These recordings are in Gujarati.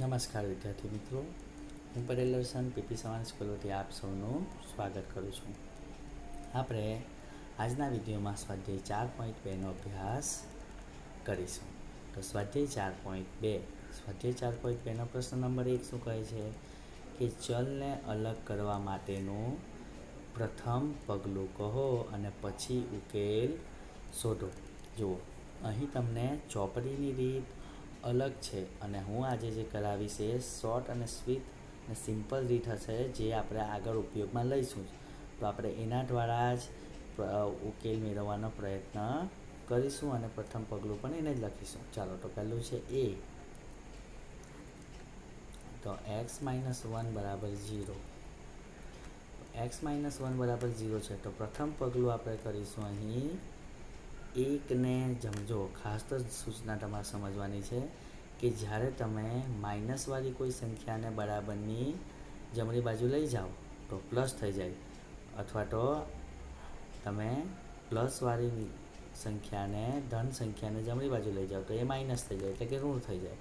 નમસ્કાર, વિદ્યાર્થી મિત્રો. હું પટેલ દર્શન પીપી સવાન સ્કૂલોથી આપ સૌનું સ્વાગત કરું છું. આપણે આજના વિડીયોમાં સ્વાધ્યાય ચાર પોઈન્ટ બેનો અભ્યાસ કરીશું. તો સ્વાધ્યાય ચાર પોઈન્ટ બે. સ્વાધ્યાય ચાર પોઈન્ટ બેનો પ્રશ્ન નંબર એક શું કહે છે? કે ચલને અલગ કરવા માટેનું પ્રથમ પગલું કહો અને પછી ઉકેલ શોધો. જુઓ, અહીં તમને ચોપડીની રીત અલગ છે અને હું આજે જે કરાવીશ એ શોર્ટ અને સ્વીટ અને સિમ્પલ રીત હશે જે આપણે આગળ ઉપયોગમાં લઈશું તો આપણે એના દ્વારા જ ઉકેલ મેળવવાનો પ્રયત્ન કરીશું અને પ્રથમ પગલું પણ એને જ લખીશું. ચાલો, તો પહેલું છે એ તો એક્સ માઇનસ વન બરાબર ઝીરો એક્સ માઇનસ વન બરાબર ઝીરો છે. તો પ્રથમ પગલું આપણે કરીશું અહીં એકને જમજો. ખાસ તો સૂચના તમારે સમજવાની છે કે જ્યારે તમે માઇનસવાળી કોઈ સંખ્યાને બરાબરની જમણી બાજુ લઈ જાઓ, તો પ્લસ થઈ જાય. અથવા તો તમે પ્લસવાળી સંખ્યાને ધન સંખ્યાને જમણી બાજુ લઈ જાઓ, તો એ માઇનસ થઈ જાય, એટલે કે ઋણ થઈ જાય.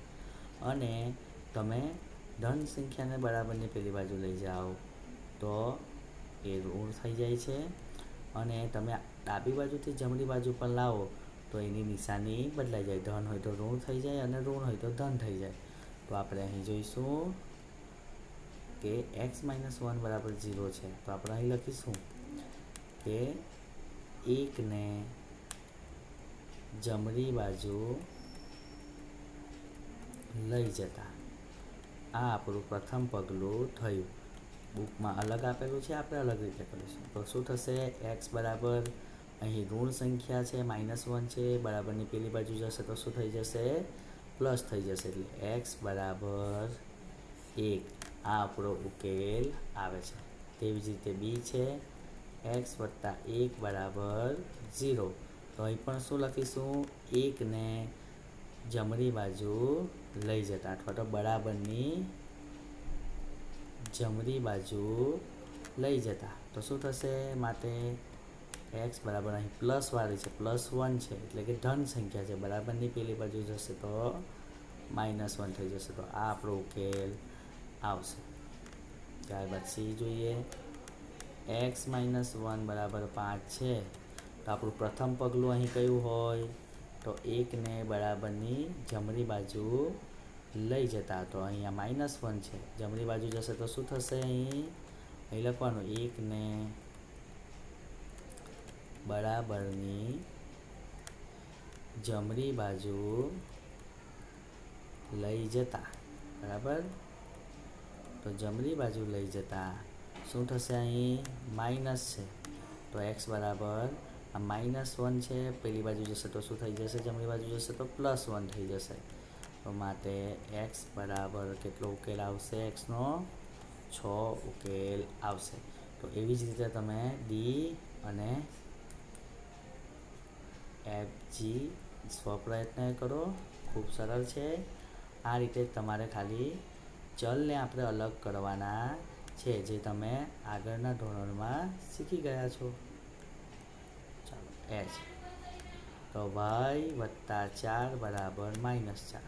અને તમે ધન સંખ્યાને બરાબરની પેલી બાજુ લઈ જાઓ, તો એ ઋણ થઈ જાય છે. અને તમે ડાબી બાજુથી જમણી બાજુ પર લાવો, તો એની નિશાની બદલાઈ જાય. ધન હોય તો ઋણ થઈ જાય અને ઋણ હોય તો ધન થઈ જાય. તો આપણે અહીં જોઈશું કે એક્સ માઇનસ વન બરાબર ઝીરો છે. તો આપણે અહીં લખીશું કે એકને જમણી બાજુ લઈ જતા. આ આપણું પ્રથમ પગલું થયું. બુકમાં અલગ આપેલું છે, આપણે અલગ રીતે કરીશું. તો શું થશે? એક્સ બરાબર અહીં ઋણ સંખ્યા છે માઇનસ વન છે, બરાબરની પેલી બાજુ જશે તો શું થઈ જશે? પ્લસ થઈ જશે એટલે એક્સ બરાબર એક. આ આપણો ઉકેલ આવે છે. તેવી જ રીતે બી છે એક્સ વત્તા એક બરાબર ઝીરો તો અહીં પણ શું લખીશું? એકને જમણી બાજુ લઈ જતા. અથવા તો બરાબરની જમણી બાજુ લઈ જતા. તો શું થશે? માટે એક્સ બરાબર અહીં પ્લસ વાળી છે પ્લસ વન છે, એટલે કે ધન સંખ્યા છે. બરાબરની પેલી બાજુ જશે તો માઇનસ વન થઈ જશે. તો આ આપણો ઉકેલ આવશે. ત્યારબાદ સી જોઈએ. એક્સ માઇનસ વન બરાબર પાંચ છે. તો આપણું પ્રથમ પગલું અહીં કયું હોય? તો એકને બરાબરની જમણી બાજુ લઈ જતા. તો અહીંયા માઇનસ વન છે. જમણી બાજુ જશે તો શું થશે અહીં? અહીં લખવાનું, એકને બરાબરની જમણી બાજુ લઈ જતા. બરાબર? તો જમણી બાજુ લઈ જતા. શું થશે અહીં? માઇનસ છે. તો એક્સ બરાબર, આ માઇનસ વન છે, પેલી બાજુ જશે તો શું થઈ જશે? જમણી બાજુ જશે તો પ્લસ વન થઈ જશે. તો માટે એક્સ બરાબર કેટલો ઉકેલ આવશે? એક્સનો છ ઉકેલ આવશે. તો એવી જ રીતે તમે ડી અને એફ જી સ્વપ્રયત્ન કરો. ખૂબ સરળ છે. આ રીતે તમારે ખાલી ચલને આપણે અલગ કરવાના છે, જે તમે આગળના ધોરણમાં શીખી ગયા છો. ચાલો એચ તો વાય વત્તા ચાર બરાબર માઇનસ ચાર.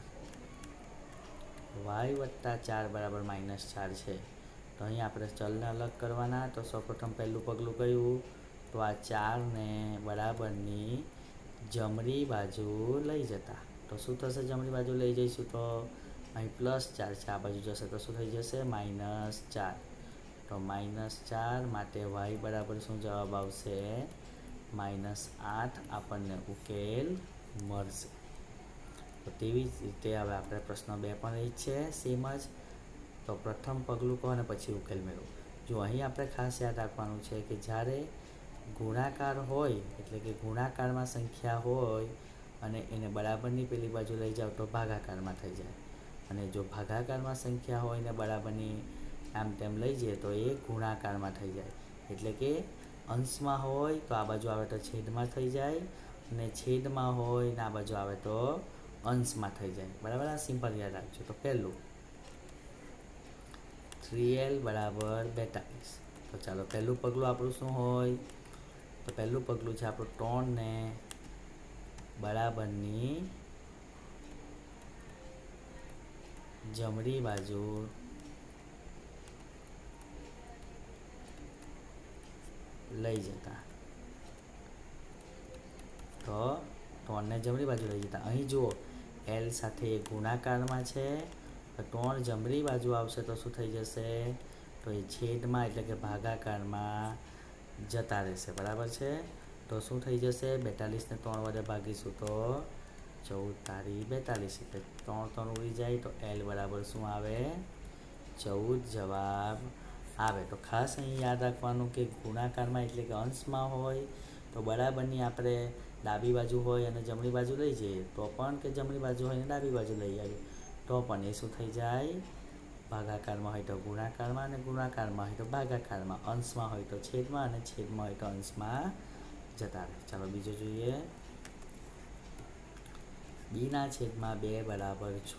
વાય વત્તા ચાર બરાબર માઇનસ ચાર છે. તો અહીં આપણે ચલને અલગ કરવાના. તો સૌપ્રથમ પહેલું પગલું કયું? તો આ ચારને બરાબરની જમણી બાજુ લઈ જતા. તો શું થશે? જમણી બાજુ લઈ જઈશું તો અહીં પ્લસ ચાર છે, આ બાજુ જશે. તો શું થઈ જશે? માઇનસ ચાર. તો માઇનસ ચાર માટે વાય બરાબર શું જવાબ આવશે? માઇનસ આઠ આપણને ઉકેલ મળશે. તો તેવી જ રીતે હવે આપણે પ્રશ્ન બે પણ એ છે સેમ જ. તો પ્રથમ પગલું કહો અને પછી ઉકેલ મેળવો જો અહીં આપણે ખાસ યાદ રાખવાનું છે કે જ્યારે ગુણાકાર હોય, એટલે કે ગુણાકારમાં સંખ્યા હોય અને એને બરાબરની પેલી બાજુ લઈ જાઓ તો ભાગાકારમાં થઈ જાય. અને જો ભાગાકારમાં સંખ્યા હોય ને બરાબરની આમ તેમ લઈ જઈએ તો એ ગુણાકારમાં થઈ જાય. એટલે કે અંશમાં હોય તો આ બાજુ આવે તો છેદમાં થઈ જાય અને છેદમાં હોય ને આ બાજુ આવે તો અંશમાં થઈ જાય. બરાબર? આ સિમ્પલ યાદ રાખજો. તો પહેલું થ્રી એલ બરાબર બેતાલીસ. તો ચાલો પહેલું પગલું આપણું શું હોય? તો પહેલું પગલું છે આપણું ત્રણને બરાબરની જમણી બાજુ. લઈ જતા. તો ત્રણને જમણી બાજુ લઈ જતા. અહીં જુઓ એલ સાથે ગુણાકારમાં છે. તો ત્રણ જમણી બાજુ આવશે તો શું થઈ જશે? તો એ છેદમાં એટલે કે ભાગાકારમાં જતા રહેશે, બરાબર છે? તો શું થઈ જશે? બેતાલીસને ત્રણ વડે ભાગીશું તો ચૌદ તારી બેતાલીસ, એટલે ત્રણ ત્રણ ઉડી જાય તો એલ બરાબર શું આવે? ચૌદ જવાબ આવે. તો ખાસ અહીં યાદ રાખવાનું કે ગુણાકારમાં એટલે કે અંશમાં હોય તો બરાબરની આપણે ડાબી બાજુ હોય અને જમણી બાજુ લઈ જઈએ. તો પણ કે જમણી બાજુ હોય અને ડાબી બાજુ લઈ આવીએ. તો પણ એ શું થઈ જાય? ભાગાકારમાં હોય તો ગુણાકારમાં અને ગુણાકારમાં હોય તો ભાગાકારમાં. અંશમાં હોય તો છેદમાં અને છેદમાં હોય તો અંશમાં જતા રહે. ચાલો બીજું જોઈએ. બીના છેદમાં બે બરાબર છ.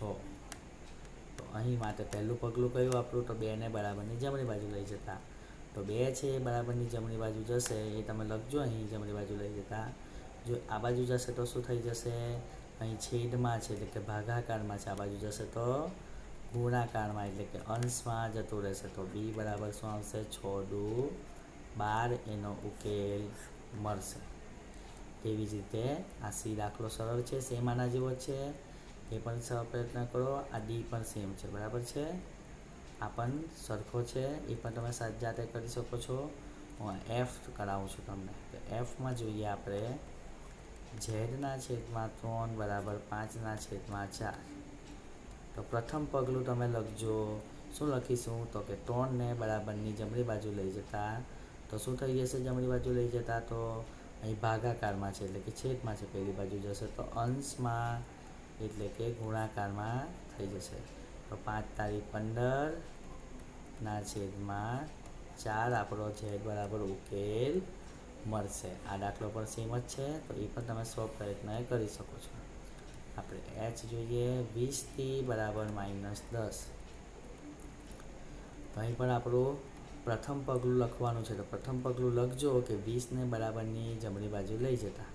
તો અહીં માટે પહેલું પગલું કયું આપણું? તો બેને બરાબરની જમણી બાજુ લઈ જતા. તો બે છે, એ બરાબરની જમણી બાજુ જશે, એ તમે લખજો અહીં જમણી બાજુ લઈ જતા. જો આ બાજુ જશે તો શું થઈ જશે? અહીં છેદમાં છે, એટલે કે ભાગાકારમાં છે, આ બાજુ જશે તો ગુણાકારમાં એટલે કે અંશમાં જતું રહેશે. તો બી બરાબર શું આવશે? છ દુ બાર એનો ઉકેલ મળશે. તેવી જ રીતે આ સી દાખલો સરળ છે સેમ આના જેવો છે. એ પણ સ પ્રયત્ન કરો. આ ડી પણ સેમ છે. બરાબર છે? આ પણ સરખો છે. એ પણ તમે સાત જાતે કરી શકો છો. હું એફ કરાવું છું તમને. તો એફમાં જોઈએ આપણે. ઝેડના છેદમાં ત્રણ બરાબર પાંચના છેદમાં ચાર. તો પ્રથમ પગલું તમે લખજો. શું લખીશું? તો કે ત્રણને બરાબરની જમણી બાજુ લઈ જતા. તો શું થઈ જશે? જમણી બાજુ લઈ જતા તો અહીં ભાગાકારમાં છે એટલે કે છેદમાં છે, પહેલી બાજુ જશે. તો અંશમાં એટલે કે ગુણાકારમાં થઈ જશે. તો પાંચ તારીખ પંદર ના છેદમાં ચાર આપણો ઝેડ બરાબર ઉકેલ મળશે. આ દાખલો પણ સેમ જ છે. તો એ પણ તમે સ્વ પ્રયત્ન કરી શકો છો. આપણે એચ જોઈએ વીસથી બરાબર માઇનસ દસ. અહીં પણ આપણું પ્રથમ પગલું લખવાનું છે. તો પ્રથમ પગલું લખજો કે વીસને બરાબરની જમણી બાજુ લઈ જતા.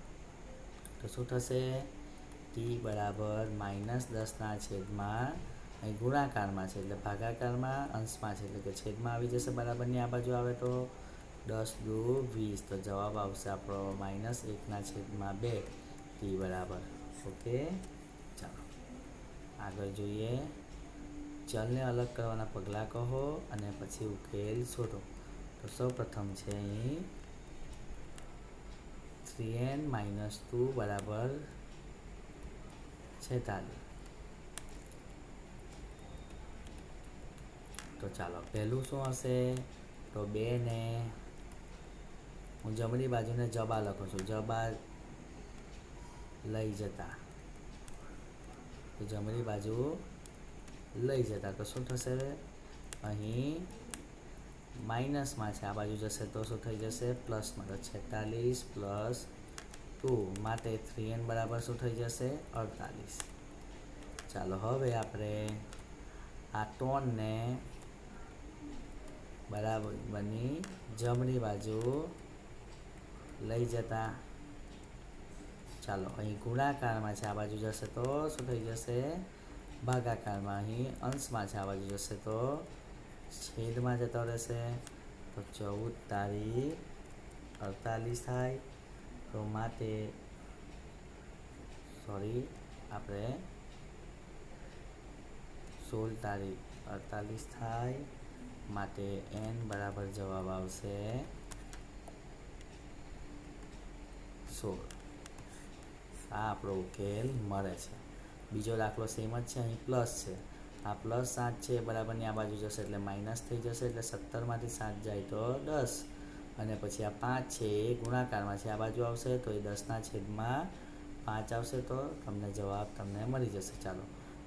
તો શું થશે? ટી બરાબર માઇનસ દસના છેદમાં અહીં ગુણાકારમાં છે. એટલે ભાગાકારમાં અંશમાં છે. એટલે કે છેદમાં આવી જશે બરાબરની આ બાજુ આવે તો દસ દુ વીસ. તો જવાબ આવશે આપણો માઇનસ એકના છેદમાં બે. ટી બરાબર. ઓકે, ચાલો. આગળ જોઈએ. ચલને અલગ કરવાના પગલાં કહો અને પછી ઉકેલ શોધો. તો સૌ પ્રથમ છે અહીં થ્રી એન માઇનસ ટુ બરાબર છેતાલીસ. તો ચાલો, પહેલું શું હશે? તો બે ને હું જમણી બાજુને જબા લખું છું. જબા લઈ જતા. તો જમણી બાજુ લઈ જતા. તો શું થશે? અહીં માઇનસમાં છે. આ બાજુ જશે તો શું થઈ જશે? પ્લસમાં તો છેતાલીસ પ્લસ ટુ. માટે થ્રી એન બરાબર શું થઈ જશે? અડતાલીસ. ચાલો હવે આપણે આ ટોનને બરાબર બની જમણી બાજુ લઈ જતા. ચાલો, અહીં ગુણાકારમાં છે, આ બાજુ જશે તો શું થઈ જશે? ભાગાકારમાં, અહીં અંશમાં છે, આ બાજુ જશે તો છેદમાં જતો રહેશે. તો ચૌદ તારીખ અડતાલીસ થાય તો માટે સોરી આપણે સોળ તારીખ અડતાલીસ થાય માટે એન બરાબર જવાબ આવશે સોળ. આ આપણો ઉકેલ મળે છે. બીજો દાખલો સેમ જ છે, અહીં પ્લસ છે. આ પ્લસ સાત છે બરાબરની આ બાજુ જશે એટલે માઇનસ થઈ જશે એટલે સત્તરમાંથી સાત જાય તો દસ. અને પછી આ પાંચ છે, એ ગુણાકારમાં છે, આ બાજુ આવશે તો એ દસના છેદમાં પાંચ આવશે તો તમને જવાબ તમને મળી જશે. ચાલો,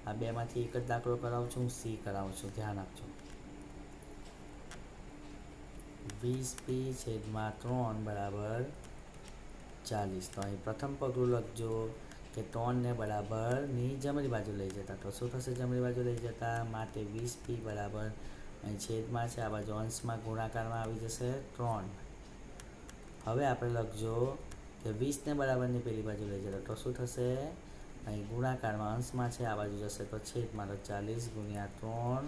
આ બેમાંથી એક જ દાખલો કરાવું છું સી કરાવું છું, ધ્યાન આપજો. વીસ પી છેદમાં ત્રણ બરાબર ચાલીસ. તો અહીં પ્રથમ પગલું લખજો કે ત્રણને બરાબરની જમણી બાજુ લઈ જતા. તો શું થશે? જમણી બાજુ લઈ જતા માટે વીસ પી બરાબર. અહીં છેદમાં છે. આ બાજુ અંશમાં ગુણાકારમાં આવી જશે ત્રણ. હવે આપણે લખજો કે વીસને બરાબરની પેલી બાજુ લઈ જતા. તો શું થશે? અહીં ગુણાકારમાં અંશમાં છે. આ બાજુ જશે તો છેદમાં તો ચાલીસ ગુણ્યા ત્રણ.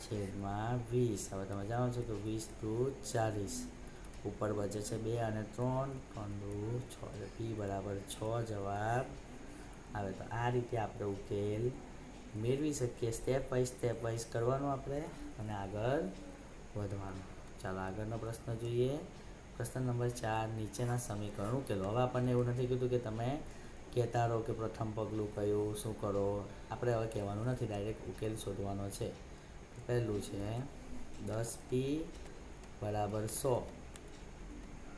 છેદમાં વીસ. હવે તમે જાણો છો કે વીસ ટુ ચાલીસ. ઉપર બચે છે બે અને ત્રણ. ત્રણ દુ, છ. પી બરાબર છ જવાબ આવે. તો આ રીતે આપણે ઉકેલ મેળવી શકીએ. સ્ટેપ બાય સ્ટેપ વાઇઝ કરવાનું આપણે અને આગળ વધવાનું. ચાલો આગળનો પ્રશ્ન જોઈએ. પ્રશ્ન નંબર ચાર, નીચેના સમીકરણ ઉકેલો. હવે આપણને એવું નથી કીધું કે તમે કહેતા રહો કે પ્રથમ પગલું કયું, શું કરો. આપણે હવે કહેવાનું નથી. ડાયરેક્ટ ઉકેલ શોધવાનો છે. પહેલું છે દસ પી બરાબર સો.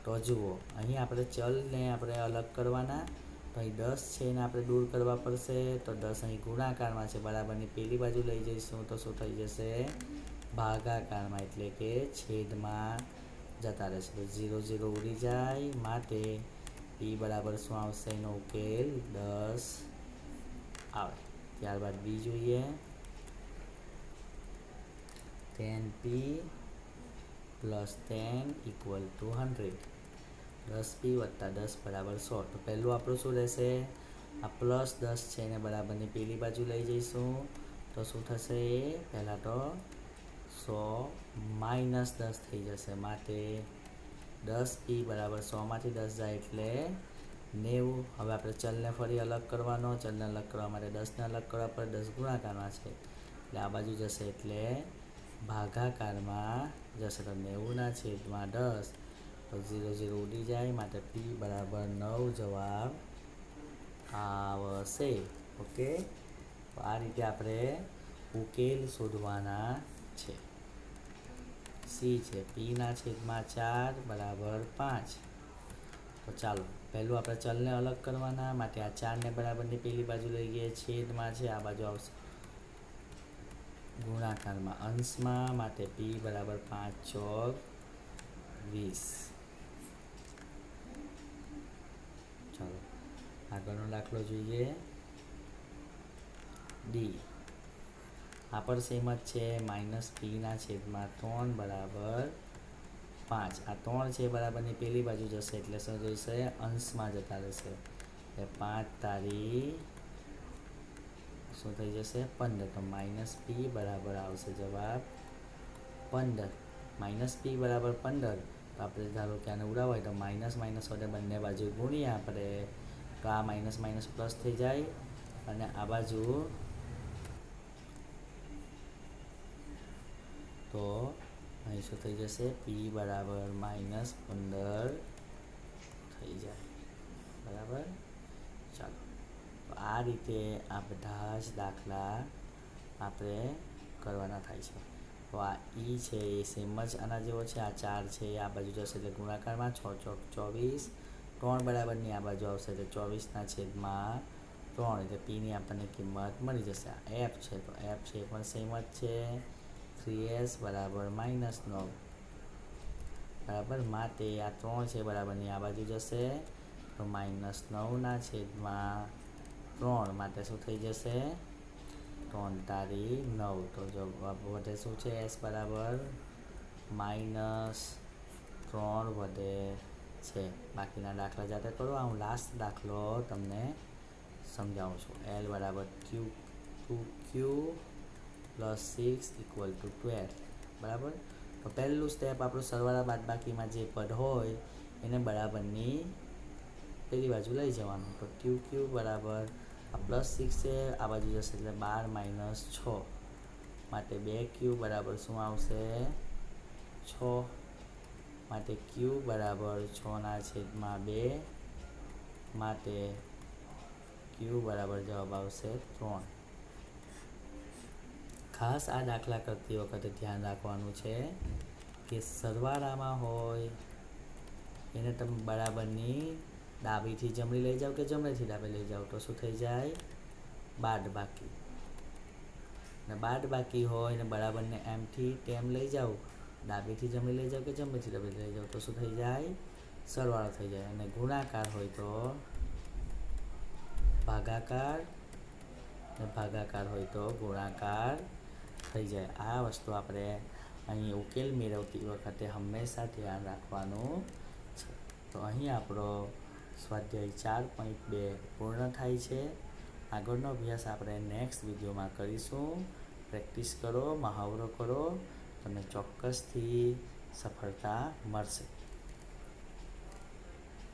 તો જુઓ, અહીં આપણે ચલને આપણે અલગ કરવાના. તો અહીં દસ છે એને આપણે દૂર કરવા પડશે, તો દસ અહીં ગુણાકારમાં છે. બરાબરની પેલી બાજુ લઈ જઈશું તો શું થઈ જશે? ભાગાકારમાં, એટલે કે છેદમાં જતા રહેશે. તો ઝીરો ઝીરો ઉડી જાય માટે પી બરાબર શું આવશે? એનો ઉકેલ દસ આવે. ત્યારબાદ બી જોઈએ. Ten p plus ten equal to hundred દસ પી વત્તા દસ બરાબર સો. તો પહેલું આપણું શું રહેશે? આ પ્લસ દસ છે એને બરાબરની પેલી બાજુ લઈ જઈશું. તો શું થશે? એ પહેલાં તો સો માઇનસ દસ થઈ જશે. માટે દસ પી બરાબર સોમાંથી દસ જાય એટલે નેવું. હવે આપણે ચલને ફરી અલગ કરવાનો. ચલને અલગ કરવા માટે દસને અલગ કરવા પર દસ ગુણાકારમાં છે. એટલે આ બાજુ જશે એટલે ભાગાકારમાં જશે. તો નેવુંના છેદમાં દસ. ઝીરો ઝીરો ઉડી જાય, માટે પી બરાબર નવ જવાબ આવશે. ઓકે આ રીતે આપણે ઉકેલ શોધવાના છે. સી છે પીના છેદમાં ચાર બરાબર પાંચ. તો ચાલો, પહેલું આપણે ચલને અલગ કરવાના, માટે આ ચારને બરાબરની પેલી બાજુ લઈ ગઈએ છેદમાં છે, આ બાજુ આવશે. ગુણાકારમાં અંશમાં, માટે પી બરાબર પાંચ ચોક વીસ. ચાલો. આગળનો દાખલો જોઈએ. ડી આ પર સેમ જ છે માઇનસ પીના છેદમાં ત્રણ બરાબર પાંચ. આ ત્રણ છે બરાબરની પેલી બાજુ જશે, એટલે શું જશે? અંશમાં જતા રહેશે. એટલે પાંચ તારી શું થઈ જશે? પંદર. તો માઇનસ પી બરાબર આવશે જવાબ પંદર. માઇનસ પી બરાબર પંદર. આપણે ધારો કે આને ઉડાવાય તો માઇનસ માઇનસ વડે બંને બાજુ ગુણીએ આપણે. તો આ માઇનસ માઇનસ પ્લસ થઈ જાય. અને આ બાજુ તો અહીં શું થઈ જશે? પી બરાબર માઇનસ પંદર થઈ જાય. બરાબર? ચાલો. તો આ રીતે આ બધા જ દાખલા આપણે કરવાના થાય છે. તો આ ઈ છે, એ સેમ જ આના જેવો છે, આ ચાર છે, આ બાજુ જશે એટલે ગુણાકારમાં છ ચોક ચોવીસ. ત્રણ બરાબરની આ બાજુ આવશે એટલે ચોવીસના છેદમાં ત્રણ, એટલે પીની આપણને કિંમત મળી જશે. આ એફ છે, તો એફ છે એ પણ સેમ જ છે. થ્રી એસ બરાબર માઇનસ નવ. બરાબર? માટે આ ત્રણ છે બરાબરની આ બાજુ જશે. તો માઇનસ નવના છેદમાં ત્રણ. માટે શું થઈ જશે? ત્રણ તારી નવ. તો જવાબ વધે શું છે? એસ બરાબર માઇનસ ત્રણ વધે છે. બાકીના દાખલા જાતે કરો. હું લાસ્ટ દાખલો તમને સમજાવું છું. એલ બરાબર q two q plus six equal to twelve બરાબર? તો પહેલું સ્ટેપ આપણું સરવાળા બાદબાકીમાં જે પદ હોય એને બરાબરની પેલી બાજુ લઈ જવાનું. તો ક્યુ ક્યુ બરાબર પ્લસ સિક્સ છે, આ બાજુ જશે એટલે બાર માઇનસ છ. માટે બે ક્યુ બરાબર શું આવશે? છ. માટે ક્યુ બરાબર છના છેદમાં બે. માટે ક્યુ બરાબર જવાબ આવશે ત્રણ. ખાસ આ દાખલા કરતી વખતે ધ્યાન રાખવાનું છે કે સરવાળામાં હોય એને તમે બરાબરની ડાબીથી જમણી લઈ જાઓ કે જમણેથી ડાબે લઈ જાઓ? તો શું થઈ જાય? બાદ બાકી. ને બાદ બાકી હોય ને બરાબરને એમથી તેમ લઈ જાઓ. ડાબીથી જમણી લઈ જાઓ કે જમણીથી ડાબે લઈ જાઓ? તો શું થઈ જાય? સરવાળો થઈ જાય. અને ગુણાકાર હોય તો ભાગાકાર ને ભાગાકાર હોય તો ગુણાકાર થઈ જાય. આ વસ્તુ આપણે અહીં ઉકેલ મેળવતી વખતે હંમેશા ધ્યાન રાખવાનું છે. તો અહીં આપણો સ્વાધ્યાય ચાર પોઈન્ટ બે પૂર્ણ થાય છે. આગળનો અભ્યાસ આપણે નેક્સ્ટ વિડીયોમાં કરીશું. પ્રેક્ટિસ કરો, મહાવરો કરો. તમને ચોક્કસથી સફળતા મળશે.